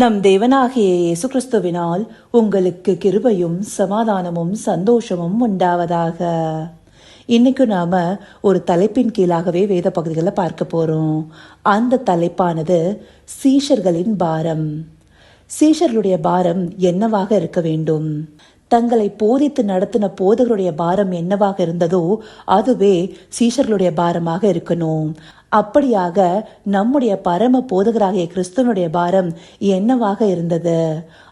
நம் தேவனாகிய இயேசு கிறிஸ்துவினால் உங்களுக்கு கிருபையும் சமாதானமும் சந்தோஷமும் உண்டாவதாக. இன்னைக்கு நாம ஒரு தலைப்பின் கீழாகவே வேத பகுதிகளை பார்க்க போறோம். அந்த தலைப்பானது சீஷர்களின் பாரம். சீஷர்களுடைய பாரம் என்னவாக இருக்க வேண்டும்? தங்களை போதித்து நடத்தின போதகருடைய பாரம் என்னவாக இருந்ததோ அதுவே சீஷர்களுடைய பாரமாக இருக்கணும். அப்படியாக நம்முடைய பரம போதகராகிய கிறிஸ்துவனுடைய பாரம் என்னவாக இருந்தது?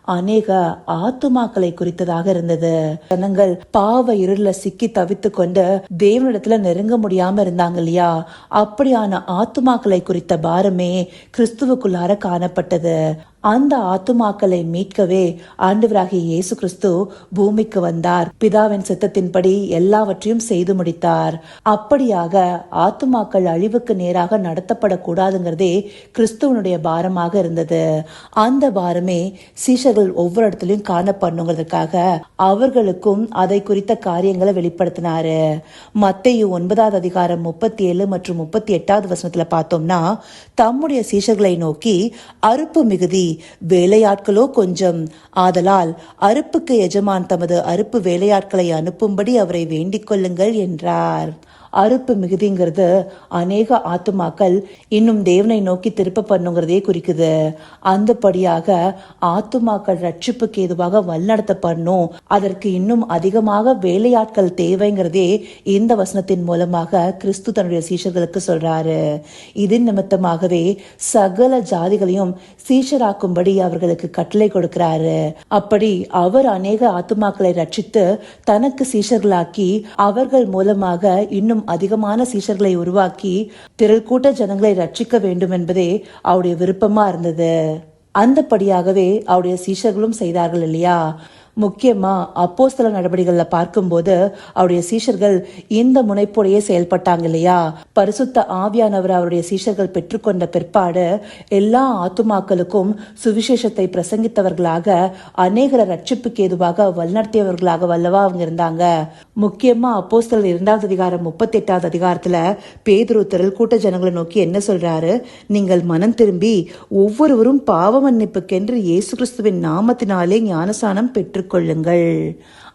அநேக ஆத்துமாக்களை குறித்ததாக இருந்தது. ஜனங்கள் பாவ இருள சிக்கி தவித்து கொண்டு தேவனிடத்துல நெருங்க முடியாம இருந்தாங்க இல்லையா? அப்படியான ஆத்துமாக்களை குறித்த பாரமே கிறிஸ்துவுக்குள்ளார காணப்பட்டது. அந்த ஆத்துமாக்களை மீட்கவே ஆண்டவராகிய இயேசு கிறிஸ்து பூமிக்கு வந்தார். பிதாவின் சித்தத்தின்படி எல்லாவற்றையும் செய்து முடித்தார். அப்படியாக ஆத்துமாக்கள் அழிவுக்கு நேராக நடத்தப்படக்கூடாதுங்கிறதே கிறிஸ்துவனுடைய பாரமாக இருந்தது. அந்த பாரமே சீஷர்கள் ஒவ்வொரு இடத்துலயும் காணப்படணுங்கிறதுக்காக அவர்களுக்கும் அதை குறித்த காரியங்களை வெளிப்படுத்தினாரு. மத்தையு ஒன்பதாவது அதிகாரம் முப்பத்தி ஏழு மற்றும் முப்பத்தி எட்டாவது வசனத்துல பார்த்தோம்னா தம்முடைய சீஷர்களை நோக்கி அறுப்பு மிகுதி வேலையாட்களோ கொஞ்சம் ஆதலால் அறுப்புக்கு எஜமான் தமது அறுப்பு வேலையாட்களை அனுப்பும்படி அவரை வேண்டிக் கொள்ளுங்கள் என்றார். அறுப்பு மிகுதிங்கிறது அநேக ஆத்துமாக்கள் இன்னும் தேவனை நோக்கி திருப்ப பண்ணுங்கிறதே குறிக்குது. அந்தபடியாக ஆத்துமாக்கள் ரட்சிப்புக்கு ஏதுவாக வழிநடத்தப்படணும். அதற்கு இன்னும் அதிகமாக வேலையாட்கள் தேவைங்கிறதே இந்த வசனத்தின் மூலமாக கிறிஸ்து தன்னுடைய சீஷர்களுக்கு சொல்றாரு. இதன் நிமித்தமாகவே சகல ஜாதிகளையும் சீஷராக்கும்படி அவர்களுக்கு கட்டளை கொடுக்கிறாரு. அப்படி அவர் அநேக ஆத்துமாக்களை ரட்சித்து தனக்கு சீஷர்களாக்கி அவர்கள் மூலமாக இன்னும் அதிகமான சீஷர்களை உருவாக்கி திரள் கூட்ட ஜனங்களை ரட்சிக்க வேண்டும் என்பதே அவருடைய விருப்பமா இருந்தது. அந்தபடியாகவே அவருடைய சீஷர்களும் செய்தார்கள் இல்லையா? முக்கியமா அப்போஸ்தல நடவடிக்கைகள்ல பார்க்கும்போது அவருடைய சீஷர்கள் இந்த முனைப்போடையே செயல்பட்டாங்க இல்லையா? பரிசுத்த ஆவியானவர் அவருடைய சீஷர்கள் பெற்றுக்கொண்ட பிற்பாடு எல்லா ஆத்துமாக்களுக்கும் சுவிசேஷத்தை பிரசங்கித்தவர்களாக அநேகர ரட்சிப்புக்கு ஏதுவாக வழிநடத்தியவர்களாக வல்லவா அவங்க இருந்தாங்க. முக்கியமா சில இரண்டாவது அதிகாரம் முப்பத்தி எட்டாவது அதிகாரத்துல பேதுரு திரள் கூட்ட ஜனங்களை நோக்கி என்ன சொல்றாரு? நீங்கள் மனம் திரும்பி ஒவ்வொருவரும் பாவ மன்னிப்புக்கென்று இயேசு கிறிஸ்துவின் நாமத்தினாலே ஞானசானம் பெற்று பெற்றுக்கொள்ளுங்கள்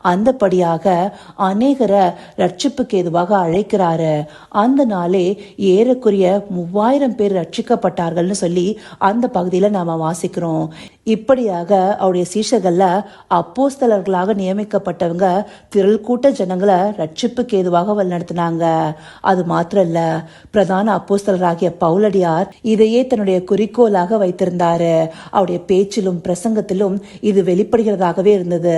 அந்தபடியாக அநேகரை ரட்சிப்புக்கு ஏதுவாக அழைக்கிறாரு. அந்த நாளே ஏறக்குரிய மூவாயிரம் பேர் ரட்சிக்கப்பட்டார்கள்னு சொல்லி அந்த பகுதியில் நாம் வாசிக்கிறோம். இப்படியாக அவருடைய சீஷர்களில் அப்போஸ்தலர்களாக நியமிக்கப்பட்டவங்க திரள் கூட்ட ஜனங்களை ரட்சிப்புக்கு ஏதுவாக வழிநடத்தினாங்க. அது மாத்திரம் இல்ல பிரதான அப்போஸ்தலராகிய பவுலடியார் இதையே தன்னுடைய குறிக்கோளாக வைத்திருந்தாரு. அவருடைய பேச்சிலும் பிரசங்கத்திலும் இது வெளிப்படுகிறதாகவே இருந்தது.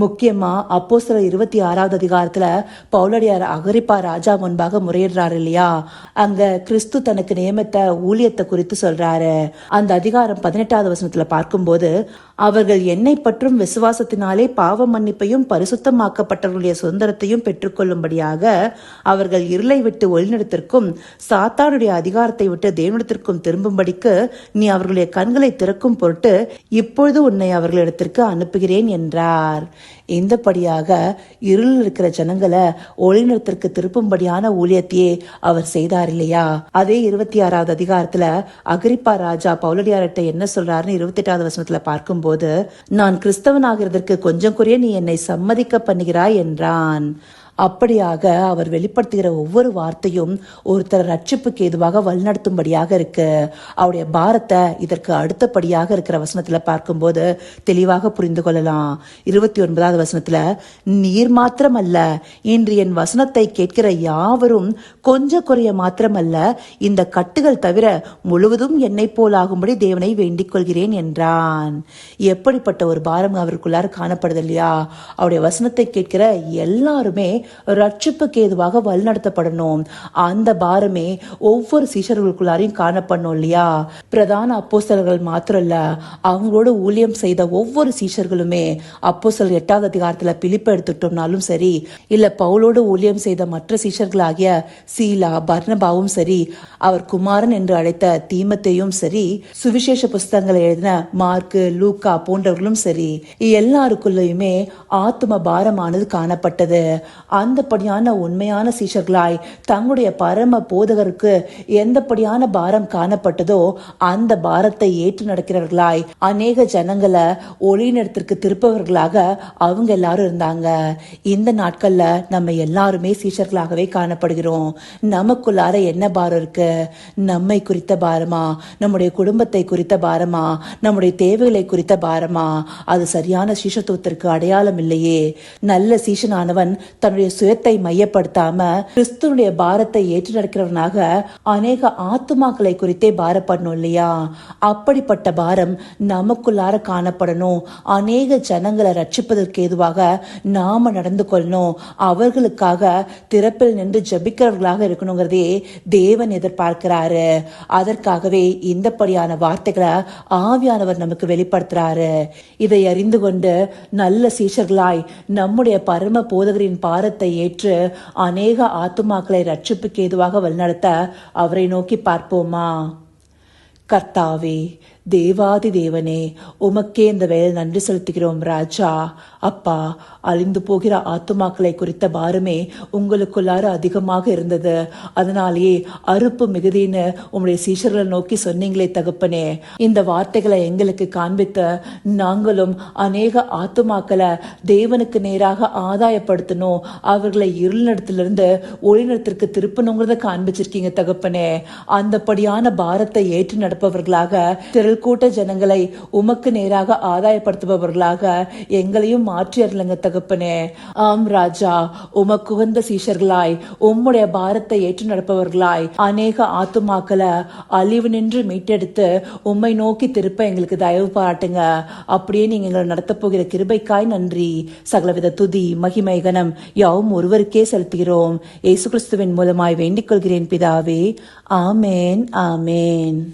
முக்கியமா அப்போ சில இருபத்தி ஆறாவது அதிகாரத்துல பவுலடியார் அகரிப்பா ராஜா முன்பாக முறையிடுறாரு இல்லையா? அங்க கிறிஸ்து தனக்கு நியமித்த ஊழியத்தை குறித்து சொல்றாரு. அந்த அதிகாரம் பதினெட்டாவது வசனத்துல பார்க்கும்போது அவர்கள் என்னை பற்றும் விசுவாசத்தினாலே பாவ மன்னிப்பையும் பரிசுத்தமாக்கப்பட்டவர்களுடைய சுதந்திரத்தையும் பெற்றுக்கொள்ளும்படியாக அவர்கள் இருளை விட்டு ஒளிநடத்திற்கும் சாத்தானுடைய அதிகாரத்தை விட்டு தேவனிடத்திற்கும் திரும்பும்படிக்கு நீ அவர்களுடைய கண்களை திறக்கும் பொருட்டு இப்பொழுது உன்னை அவர்களிடத்திற்கு அனுப்புகிறேன் என்றார். இந்தபடியாக இருளில் இருக்கிற ஜனங்களை ஒளிநிறத்திற்கு திருப்பும்படியான ஊழியத்தையே அவர் செய்தார் இல்லையா? அதே இருபத்தி ஆறாவது அதிகாரத்துல அகிரிப்பா ராஜா பவுலடியார்கிட்ட என்ன சொல்றாருன்னு இருபத்தி எட்டாவது வசனத்துல பார்க்கும்போது நான் கிறிஸ்தவனாகிறதற்கு கொஞ்சம் குறைய நீ என்னை சம்மதிக்க பண்ணுகிறாய் என்றான். அப்படியாக அவர் வெளிப்படுத்துகிற ஒவ்வொரு வார்த்தையும் ஒருத்தர் ரட்சிப்புக்கு எதுவாக வழிநடத்தும்படியாக இருக்கு. அவருடைய பாரத்தை இதற்கு அடுத்தபடியாக இருக்கிற வசனத்துல பார்க்கும்போது தெளிவாக புரிந்து கொள்ளலாம். இருபத்தி ஒன்பதாவது வசனத்துல நீர் மாத்திரம் அல்ல இன்று என் வசனத்தை கேட்கிற யாவரும் கொஞ்ச குறைய மாத்திரமல்ல இந்த கட்டுகள் தவிர முழுவதும் என்னை போலாகும்படி தேவனை வேண்டிக் கொள்கிறேன் என்றான். எப்படிப்பட்ட ஒரு பாரம் அவருக்குள்ளார காணப்படுது இல்லையா? அவருடைய வசனத்தை கேட்கிற எல்லாருமே ரட்சிப்புக்கு ஏதுவாக வழிநடத்தப்படணும். அந்த பாரமே ஒவ்வொரு சீஷர்களுக்குள்ளாரையும் காணப்படணும் இல்லையா? பிரதான அப்போஸ்தலர்கள் மாத்திரம் இல்ல அவங்களோட ஊழியம் செய்த ஒவ்வொரு சீஷர்களுமே அப்போஸ்தலர் எட்டாவது அதிகாரத்துல பிலிப்பை எடுத்துட்டோம்னாலும் சரி இல்ல பவுலோடு ஊழியம் செய்த மற்ற சீஷர்களாகிய சீலா பர்ணபாவும் சரி அவர் குமாரன் என்று அழைத்த தீமத்தையும் சரி சுவிசேஷ புஸ்தகங்களை எழுதின மார்க்கு லூக்கா போன்றவர்களும் சரி எல்லாருக்குள்ளயுமே ஆத்ம பாரமானது காணப்பட்டது. அந்தப்படியான உண்மையான சீஷர்களாய் தங்களுடைய பரம போதகருக்கு எந்தப்படியான பாரம் காணப்பட்டதோ அந்த பாரத்தை ஏற்று நடக்கிறவர்களாய் அநேக ஜனங்களை ஒளியினத்திற்கு திருப்பவர்களாக அவங்க எல்லாரும் இருந்தாங்க. இந்த நாட்கள்ல நம்ம எல்லாருமே சீஷர்களாகவே காணப்படுகிறோம். நமக்குள்ளார என்ன பாரம் இருக்கு? நம்மை குறித்த பாரமா? நம்முடைய குடும்பத்தை குறித்த பாரமா? நம்முடைய தேவைகளை குறித்த பாரமா? அது சரியான சீஷத்துவத்திற்கு அடையாளம் இல்லையே. நல்ல சீஷனானவன் தன்னுடைய சுயத்தை மையப்படுத்தாம கிறிஸ்துவனுடைய பாரத்தை ஏற்று நடக்கிறவனாக அநேக ஆத்துமாக்களை குறித்தே பாரப்படணும் இல்லையா? அப்படிப்பட்ட பாரம் நமக்குள்ளார காணப்படணும். அநேக ஜனங்களை ரட்சிப்பதற்கு ஏதுவாக நாம நடந்து கொள்ளணும். அவர்களுக்காக திறப்பில் நின்று ஜபிக்கிறவர்களாக இருக்கணுங்கிறதே தேவன் எதிர்பார்க்கிறாரு. அதற்காகவே இந்தப்படியான வார்த்தைகளை ஆவியானவர் நமக்கு வெளிப்படுத்துறாரு. இதை அறிந்து கொண்டு நல்ல சீஷர்களாய் நம்முடைய பரம போதகரின் பாரத்தை ஏற்று அநேக ஆத்துமாக்களை ரட்சிப்புக்கு ஏதுவாக வழிநடத்த அவரை நோக்கி பார்ப்போமா? கர்த்தாவே தேவாதி தேவனே உமக்கே இந்த வேலை நன்றி செலுத்துகிறோம் ராஜா. அப்பா அழிந்து போகிற ஆத்துமாக்களை குறித்த பாரமே உங்களுக்குள்ளார அதிகமாக இருந்தது. அதனாலேயே அறுப்பு மிகுதின்னு உங்களுடைய சீஷர்களை நோக்கி சொன்னீங்களே தகப்பனே. இந்த வார்த்தைகளை எங்களுக்கு காண்பித்த நாங்களும் அநேக ஆத்துமாக்களை தேவனுக்கு நேராக ஆதாயப்படுத்தணும். அவர்களை இருளிடத்திலிருந்து ஒளிநடத்திற்கு திருப்பணுங்கிறத காண்பிச்சிருக்கீங்க தகப்பனே. அந்தப்படியான பாரத்தை ஏற்று நடப்பவர்களாக திரள் கூட்ட ஜனங்களை உமக்கு நேராக ஆதாயப்படுத்துபவர்களாக எங்களையும் மாற்றி அருளுங்க தகப்பனே. ஆம் ராஜா உமக்கு உகந்த சீஷர்களாய் உம்முடைய பாரத்தை ஏற்று நடப்பவர்களாய் அநேக ஆத்துமாக்களை அழிவு நின்று மீட்டெடுத்து உம்மை நோக்கி திருப்ப எங்களுக்கு தயவு பாராட்டுங்க. அப்படியே நீங்க எங்களை நடத்தப் போகிற கிருபைக்காய் நன்றி. சகலவித துதி மகிமை கனம் யாவும் ஒருவருக்கே செலுத்துகிறோம். இயேசு கிறிஸ்துவின் மூலமாய் வேண்டிக் கொள்கிறேன் பிதாவே. ஆமேன் ஆமேன்.